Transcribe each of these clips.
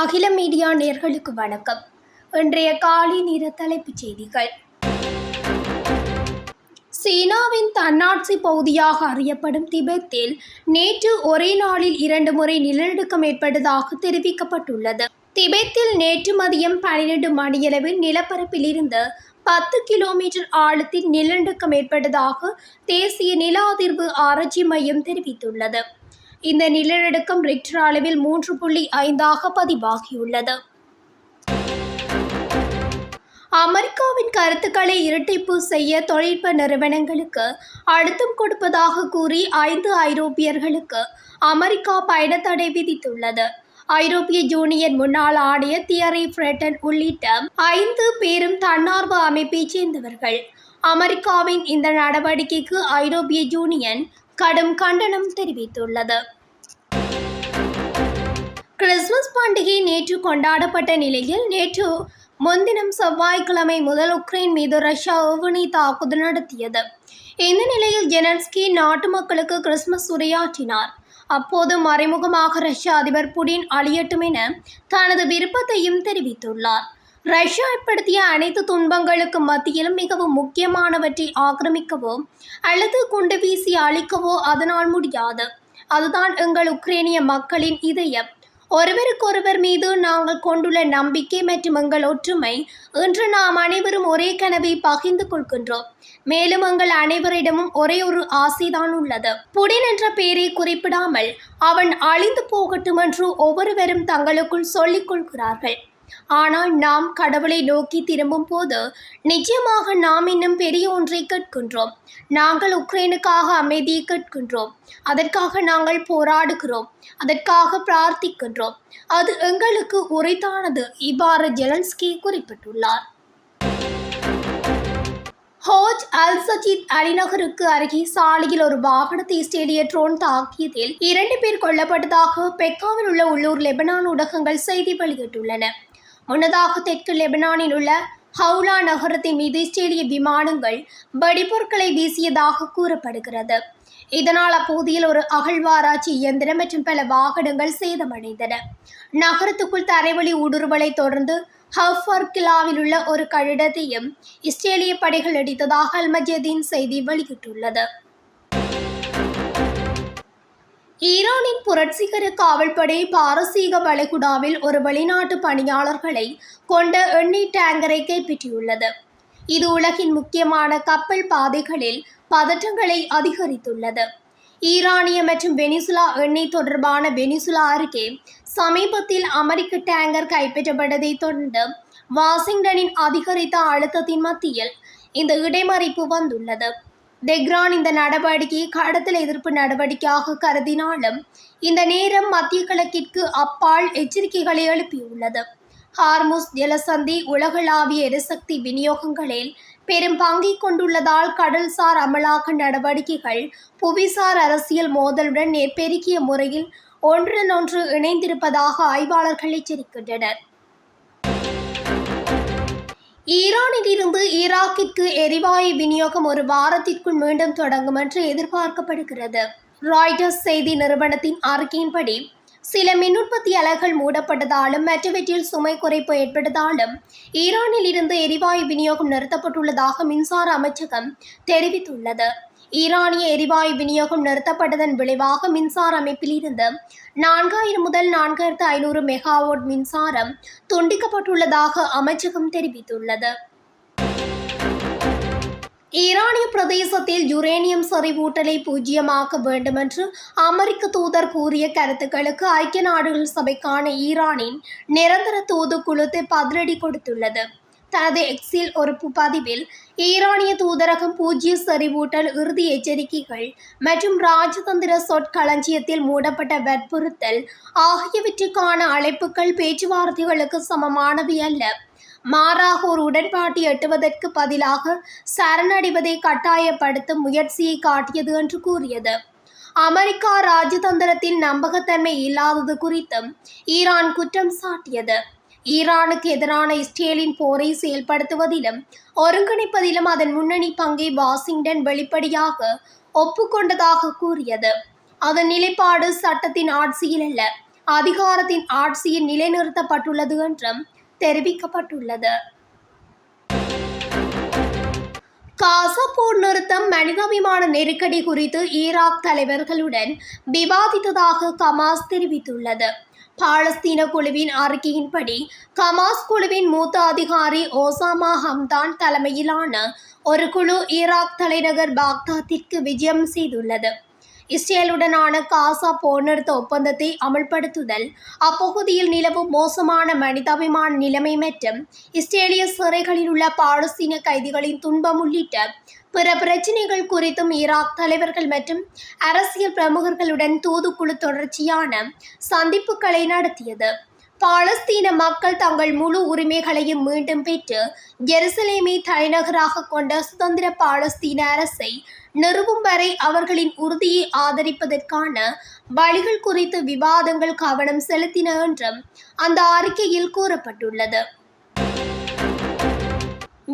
அகில மீடியா நேர்களுக்கு வணக்கம். இன்றைய காலை நேர தலைப்புச் செய்திகள். சீனாவின் தன்னாட்சி பகுதியாக அறியப்படும் திபெத்தில் நேற்று ஒரே நாளில் இரண்டு முறை நிலநடுக்கம் ஏற்பட்டதாக தெரிவிக்கப்பட்டுள்ளது. திபெத்தில் நேற்று மதியம் பன்னிரண்டு மணியளவில் நிலப்பரப்பில் இருந்து பத்து கிலோமீட்டர் ஆழத்தில் நிலநடுக்கம் ஏற்பட்டதாக தேசிய நில அதிர்வு ஆராய்ச்சி மையம் தெரிவித்துள்ளது. இந்த நிலநடுக்கம் ரிக்டர் அளவில் மூன்று புள்ளி ஐந்தாக பதிவாகியுள்ளது. அமெரிக்காவின் கருத்துக்களை இரட்டிப்பு செய்ய தொழில்நுட்ப நிறுவனங்களுக்கு அழுத்தம் கொடுப்பதாக கூறி ஐந்து ஐரோப்பியர்களுக்கு அமெரிக்கா பயணத்தடை விதித்துள்ளது. ஐரோப்பிய யூனியன் முன்னாள் ஆணையர் தியரி ஃப்ரெட்டன் உள்ளிட்ட ஐந்து பேரும் தன்னார்வ அமைப்பைச் சேர்ந்தவர்கள். அமெரிக்காவின் இந்த நடவடிக்கைக்கு ஐரோப்பிய யூனியன் கடும் கண்டனம் தெரிவித்துள்ளது. கிறிஸ்துமஸ் பண்டிகை நேற்று கொண்டாடப்பட்ட நிலையில் நேற்று முன்தினம் செவ்வாய்க்கிழமை முதல் உக்ரைன் மீது ரஷ்யா ஏவுகணை தாக்குதல் நடத்தியது. இந்த நிலையில் ஜெனன்ஸ்கி நாட்டு மக்களுக்கு கிறிஸ்துமஸ் உரையாற்றினார். அப்போது மறைமுகமாக ரஷ்ய அதிபர் புடின் அழியட்டும் என தனது விருப்பத்தையும் தெரிவித்துள்ளார். ரஷ்யா ஏற்படுத்திய அனைத்து துன்பங்களுக்கு மத்தியிலும் மிகவும் முக்கியமானவற்றை ஆக்கிரமிக்கவோ அல்லது குண்டு வீசி அழிக்கவோ அதனால் முடியாது. அதுதான் எங்கள் உக்ரைனிய மக்களின் இதயம். ஒருவருக்கொருவர் மீது நாங்கள் கொண்டுள்ள நம்பிக்கை மற்றும் எங்கள் ஒற்றுமை இன்று நாம் அனைவரும் ஒரே கனவை பகிர்ந்து கொள்கின்றோம். மேலும் எங்கள் அனைவரிடமும் ஒரே ஒரு ஆசைதான் உள்ளது. புடின் என்ற பெயரை குறிப்பிடாமல் அவன் அழிந்து போகட்டும் என்று ஒவ்வொருவரும் தங்களுக்குள் சொல்லிக் கொள்கிறார்கள். ஆனால் நாம் கடவுளை நோக்கி திரும்பும் போது நிச்சயமாக நாம் இன்னும் பெரிய ஒன்றை கேட்கின்றோம். நாங்கள் உக்ரைனுக்காக அமைதியை கேட்கின்றோம். அதற்காக நாங்கள் போராடுகிறோம். அதற்காக பிரார்த்திக்கின்றோம். அது எங்களுக்கு உரைத்தானது இவ்வாறு ஜெலன்ஸ்கி குறிப்பிட்டுள்ளார். ஹோஜ் அல் சஜித் அலிநகருக்கு அருகே சாலையில் ஒரு வாகனத்தை ஸ்டேடிய ட்ரோன் தாக்கியதில் இரண்டு பேர் கொல்லப்பட்டதாக பெக்காவில் உள்ள உள்ளூர் லெபனான் ஊடகங்கள் செய்தி வெளியிட்டுள்ளன. முன்னதாக தெற்கு லெபனானில் உள்ள ஹவுலா நகரத்தின் மீது இஸ்ரேலிய விமானங்கள் வெடிபொருட்களை வீசியதாக கூறப்படுகிறது. இதனால் அப்பகுதியில் ஒரு அகழ்வாராய்ச்சி இயந்திரம் மற்றும் பல வாகனங்கள் சேதமடைந்தன. நகரத்துக்குள் தரைவழி ஊடுருவலை தொடர்ந்து ஹஃபர்கிலாவில் உள்ள ஒரு கட்டிடத்தையும் இஸ்ரேலிய படைகள் அடித்ததாக அல்மஜதீன் செய்தி வெளியிட்டுள்ளது. புரட்சிகர காவல்படை பாரசீக வளைகுடாவில் ஒரு வெளிநாட்டு பணியாளர்களை கொண்ட எண்ணெய் டேங்கரை கைப்பற்றியுள்ளது. இது உலகின் முக்கியமான கப்பல் பாதைகளில் பதற்றங்களை அதிகரித்துள்ளது. ஈரானிய மற்றும் வெனிசுலா எண்ணெய் தொடர்பான வெனிசுலா அருகே சமீபத்தில் அமெரிக்க டேங்கர் கைப்பற்றப்பட்டதை தொடர்ந்து வாஷிங்டனின் அதிகரித்த அழுத்தத்தின் மத்தியில் இந்த இடைமறிப்பு வந்துள்ளது. டெக்ரான் இந்த நடவடிக்கையை கடத்தல் எதிர்ப்பு நடவடிக்கையாக கருதினாலும் இந்த நேரம் மத்திய கிழக்கிற்கு அப்பால் எச்சரிக்கைகளை எழுப்பியுள்ளது. ஹார்முஸ் ஜலசந்தி உலகளாவிய எரிசக்தி விநியோகங்களில் பெரும் பங்கை கொண்டுள்ளதால் கடல்சார் அமலாக்க நடவடிக்கைகள் புவிசார் அரசியல் மோதலுடன் பெருகிய முறையில் ஒன்றுடன் ஒன்று இணைந்திருப்பதாக ஆய்வாளர்கள் எச்சரிக்கின்றனர். ஈரானிலிருந்து ஈராக்கிற்கு எரிவாயு விநியோகம் ஒரு வாரத்திற்குள் மீண்டும் தொடங்கும் என்று எதிர்பார்க்கப்படுகிறது. ராய்டர்ஸ் செய்தி நிறுவனத்தின் அறிக்கையின்படி சில மின் உற்பத்தி அலைகள் மூடப்பட்டதாலும் மற்றவற்றில் சுமை குறைப்பு ஏற்பட்டதாலும் ஈரானில் இருந்து எரிவாயு விநியோகம் நிறுத்தப்பட்டுள்ளதாக மின்சார அமைச்சகம் தெரிவித்துள்ளது. ஈரானிய எரிவாயு விநியோகம் நிறுத்தப்பட்டதன் விளைவாக மின்சார அமைப்பில் இருந்து நான்காயிரம் முதல் நான்காயிரத்து ஐநூறு மெகாவோட் மின்சாரம் துண்டிக்கப்பட்டுள்ளதாக அமைச்சகம் தெரிவித்துள்ளது. ஈரானிய பிரதேசத்தில் யுரேனியம் செறிவூட்டலை பூஜ்ஜியமாக்க வேண்டுமென்று அமெரிக்க தூதர் கூறிய கருத்துக்களுக்கு ஐக்கிய நாடுகள் சபைக்கான ஈரானின் நிரந்தர தூதுக்குழு பதிலடி கொடுத்துள்ளது. தனது எக்ஸில் ஒரு பதிவில் ஈரானிய தூதரகம் பூஜ்ஜிய செறிவூட்டல் இறுதி எச்சரிக்கைகள் மற்றும் ராஜதந்திர சொற்களஞ்சியத்தில் மூடப்பட்ட வற்புறுத்தல் ஆகியவற்றுக்கான அழைப்புகள் பேச்சுவார்த்தைகளுக்கு சமமானவை அல்ல. மாறாக ஒரு உடன்பாட்டை எட்டுவதற்கு பதிலாக சரணடைவதை கட்டாயப்படுத்தும் முயற்சியை காட்டியது என்று கூறியது. அமெரிக்கா ராஜதந்திரத்தின் நம்பகத்தன்மை இல்லாதது குறித்தும் ஈரான் குற்றம் சாட்டியது. ஈரானுக்கு எதிரான இஸ்ரேலின் போரை செயல்படுத்துவதிலும் ஒருங்கிணைப்பதிலும் அதன் முன்னணி பங்கை வாஷிங்டன் வெளிப்படையாக ஒப்புக்கொண்டதாக கூறியது. அதன் நிலைப்பாடு சட்டத்தின் ஆட்சியில் அல்ல அதிகாரத்தின் ஆட்சியில் நிலைநிறுத்தப்பட்டுள்ளது என்றும் தெரிவிக்கப்பட்டுள்ளது. காசா போர் நிறுத்தம் மனிதாபிமான நெருக்கடி குறித்து ஈராக் தலைவர்களுடன் விவாதித்ததாக கமாஸ் தெரிவித்துள்ளது. பாலஸ்தீன குழுவின் அறிக்கையின்படி கமாஸ் குழுவின் மூத்த அதிகாரி ஓசாமா ஹம்தான் தலைமையிலான ஒரு குழு ஈராக் தலைநகர் பாக்தாத்திற்கு விஜயம் செய்துள்ளது. இஸ்ரேலுடனான காசா போர்நிறுத்த ஒப்பந்தத்தை அமல்படுத்துதல் அப்பகுதியில் நிலவும் மோசமான மனிதாபிமான நிலைமை மற்றும் இஸ்ரேலிய சிறைகளில் உள்ள பாலஸ்தீன கைதிகளின் துன்பம் உள்ளிட்ட பிற பிரச்சினைகள் குறித்தும் ஈராக் தலைவர்கள் மற்றும் அரசியல் பிரமுகர்களுடன் தூதுக்குழு தொடர்ச்சியான சந்திப்புகளை நடத்தியது. பாலஸ்தீன மக்கள் தங்கள் முழு உரிமைகளையும் மீண்டும் பெற்று ஜெருசலேமை தலைநகராக கொண்ட சுதந்திர பாலஸ்தீன அரசை நிறுவும் வரை அவர்களின் உறுதியை ஆதரிப்பதற்கான வழிகள் குறித்து விவாதங்கள் கவனம் செலுத்தின என்றும் அந்த அறிக்கையில் கூறப்பட்டுள்ளது.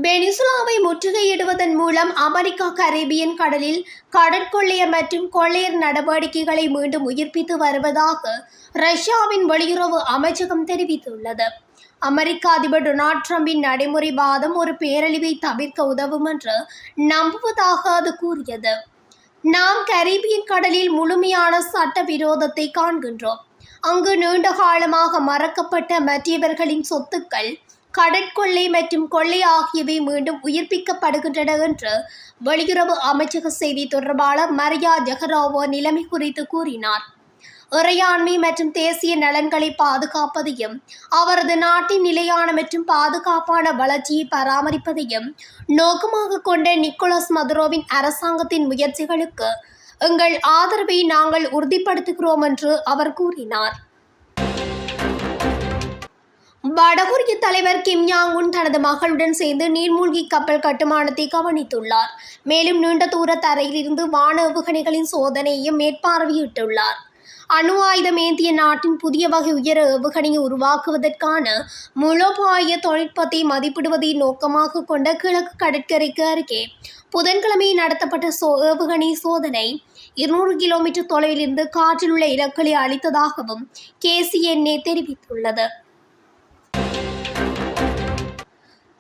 வெனிசுலாவை முற்றுகையிடுவதன் மூலம் அமெரிக்கா கரீபியன் கடலில் கடற்கொள்ளையர் மற்றும் கொள்ளையர் நடவடிக்கைகளை மீண்டும் உயிர்ப்பித்து வருவதாக ரஷ்யாவின் வெளியுறவு அமைச்சகம் தெரிவித்துள்ளது. அமெரிக்க அதிபர் டொனால்ட் ட்ரம்பின் நடைமுறைவாதம் ஒரு பேரழிவை தவிர்க்க உதவும் என்று நம்புவதாக அது கூறியது. நாம் கரீபியன் கடலில் முழுமையான சட்ட விரோதத்தை காண்கின்றோம். அங்கு நீண்ட காலமாக மறக்கப்பட்ட மற்றவர்களின் சொத்துக்கள் கடற்கொள்ளை மற்றும் கொள்ளை ஆகியவை மீண்டும் உயிர்ப்பிக்கப்படுகின்றன என்று வெளியுறவு அமைச்சக செய்தி தொடர்பாளர் மரியா ஜெகரோவோ நிலைமை குறித்து கூறினார். இறையாண்மை மற்றும் தேசிய நலன்களை பாதுகாப்பதையும் அவரது நாட்டின் நிலையான மற்றும் பாதுகாப்பான வளர்ச்சியை பராமரிப்பதையும் நோக்கமாக கொண்ட நிக்கோலஸ் மதுரோவின் அரசாங்கத்தின் முயற்சிகளுக்கு எங்கள் ஆதரவை நாங்கள் உறுதிப்படுத்துகிறோம் என்று அவர் கூறினார். வடகொரிய தலைவர் கிம் யாங் உன் தனது மகளுடன் சேர்ந்து நீர்மூழ்கி கப்பல் கட்டுமானத்தை கவனித்துள்ளார். மேலும் நீண்ட தூர தரையிலிருந்து வான ஏவுகணைகளின் சோதனையையும் மேற்பார்வையிட்டுள்ளார். அணு ஆயுதம் ஏந்திய நாட்டின் புதிய வகை உயர ஏவுகணையை உருவாக்குவதற்கான மூலோபாய தொழில்நுட்பத்தை மதிப்பிடுவதை நோக்கமாக கொண்ட கிழக்கு கடற்கரைக்கு அருகே புதன்கிழமை நடத்தப்பட்ட சோ ஏவுகணை சோதனை இருநூறு கிலோமீட்டர் தொலைவிலிருந்து காற்றில் உள்ள இலக்களை அளித்ததாகவும் கேசிஎன்ஏ தெரிவித்துள்ளது.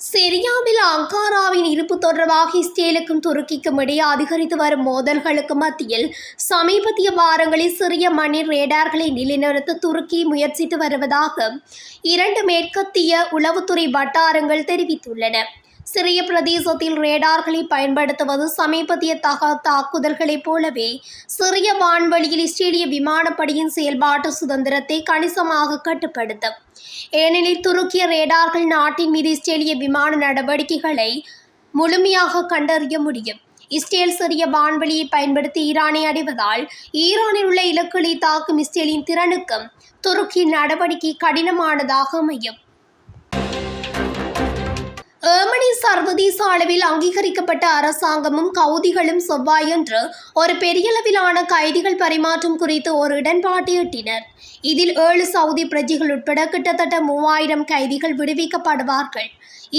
சிரியாவில் அங்காராவின் இருப்பு தொடர்பாக இஸ்ரேலுக்கும் துருக்கிக்கும் இடையே அதிகரித்து வரும் மோதல்களுக்கு மத்தியில் சமீபத்திய வாரங்களில் சிறிய மண்ணின் ரேடார்களை நிலைநிறுத்த துருக்கி முயற்சித்து வருவதாக இரண்டு மேற்கத்திய உளவுத்துறை வட்டாரங்கள் தெரிவித்துள்ளன. சிறிய பிரதேசத்தில் ரேடார்களை பயன்படுத்துவது சமீபத்திய தக தாக்குதல்களைப் போலவே சிறிய வான்வழியில் இஸ்ரேலிய விமானப்படையின் செயல்பாட்டு சுதந்திரத்தை கணிசமாக கட்டுப்படுத்தும். ஏனெனில் துருக்கிய ரேடார்கள் நாட்டின் மீது இஸ்ரேலிய விமான நடவடிக்கைகளை முழுமையாக கண்டறிய முடியும். இஸ்ரேல் சிறிய வான்வெளியை பயன்படுத்தி ஈரானை அடைவதால் ஈரானில் உள்ள இலக்குகளை தாக்கும் இஸ்ரேலின் திறனுக்கும் துருக்கி நடவடிக்கை கடினமானதாக அமையும். சர்வதேச அளவில் அங்கீகரிக்கப்பட்ட அரசாங்கமும் கவுதிகளும் செவ்வாயன்று ஒரு பெரியளவிலான கைதிகள் பரிமாற்றம் குறித்து ஒரு உடன்பாட்டை எட்டினர். இதில் ஏழு சவுதி பிரஜைகள் உட்பட கிட்டத்தட்ட மூவாயிரம் கைதிகள் விடுவிக்கப்படுவார்கள்.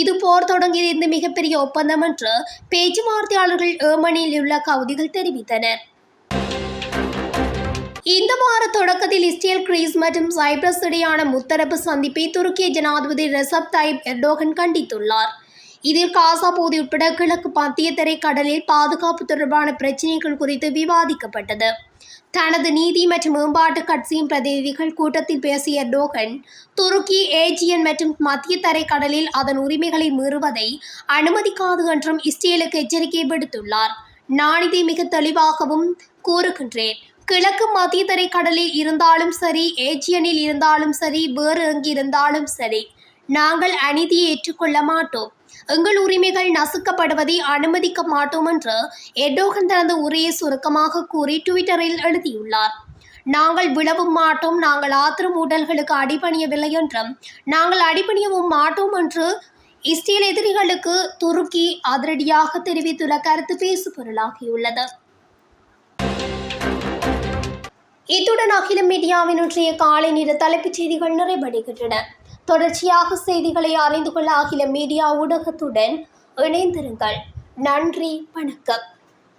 இது போர் தொடங்கியிருந்து மிகப்பெரிய ஒப்பந்தம் என்று பேச்சுவார்த்தையாளர்கள் ஏமனில் உள்ள கவுதிகள் தெரிவித்தனர். இந்த வார தொடக்கத்தில் இஸ்ரேல் கிரீஸ் மற்றும் சைப்ரஸ் இடையான முத்தரப்பு சந்திப்பை துருக்கிய ஜனாதிபதி ரெசப் தாயிப் எர்டோகன் கண்டித்துள்ளார். இதில் காசா பகுதி உட்பட கிழக்கு மத்திய திரை கடலில் பாதுகாப்பு தொடர்பான பிரச்சினைகள் குறித்து விவாதிக்கப்பட்டது. தனது நீதி மற்றும் மேம்பாட்டு கட்சியின் பிரதிநிதிகள் கூட்டத்தில் பேசிய டோகன் துருக்கி ஏஜியன் மற்றும் மத்திய தரைக்கடலில் கடலில் அதன் உரிமைகளை மீறுவதை அனுமதிக்காது என்றும் இஸ்ரேலுக்கு எச்சரிக்கை விடுத்துள்ளார். நான் இதை மிக தெளிவாகவும் கூறுகின்றேன். கிழக்கு மத்திய தரைக்கடலில் கடலில் இருந்தாலும் சரி ஏஜியனில் இருந்தாலும் சரி வேறு எங்கிருந்தாலும் சரி நாங்கள் அநீதியை ஏற்றுக்கொள்ள மாட்டோம். எங்கள் உரிமைகள் நசுக்கப்படுவதை அனுமதிக்க மாட்டோம் என்று எடோகன் தனது உரையை சுருக்கமாக கூறி ட்விட்டரில் எழுதியுள்ளார். நாங்கள் விழவும் மாட்டோம் நாங்கள் ஆத்திரம் ஊடல்களுக்கு அடிபணியவில்லை என்றும் நாங்கள் அடிபணியவும் மாட்டோம் என்று இஸ்ரேல் எதிரிகளுக்கு துருக்கி அதிரடியாக தெரிவித்துள்ள கருத்து பேசு பொருளாகியுள்ளது இத்துடன் அகில மீடியாவின் காலை நேர தலைப்புச் செய்திகள் நிறைவடைகின்றன. தொடர்ச்சியாக செய்திகளை அறிந்து கொள்ள அகில மீடியா ஊடகத்துடன் இணைந்திருங்கள். நன்றி வணக்கம்.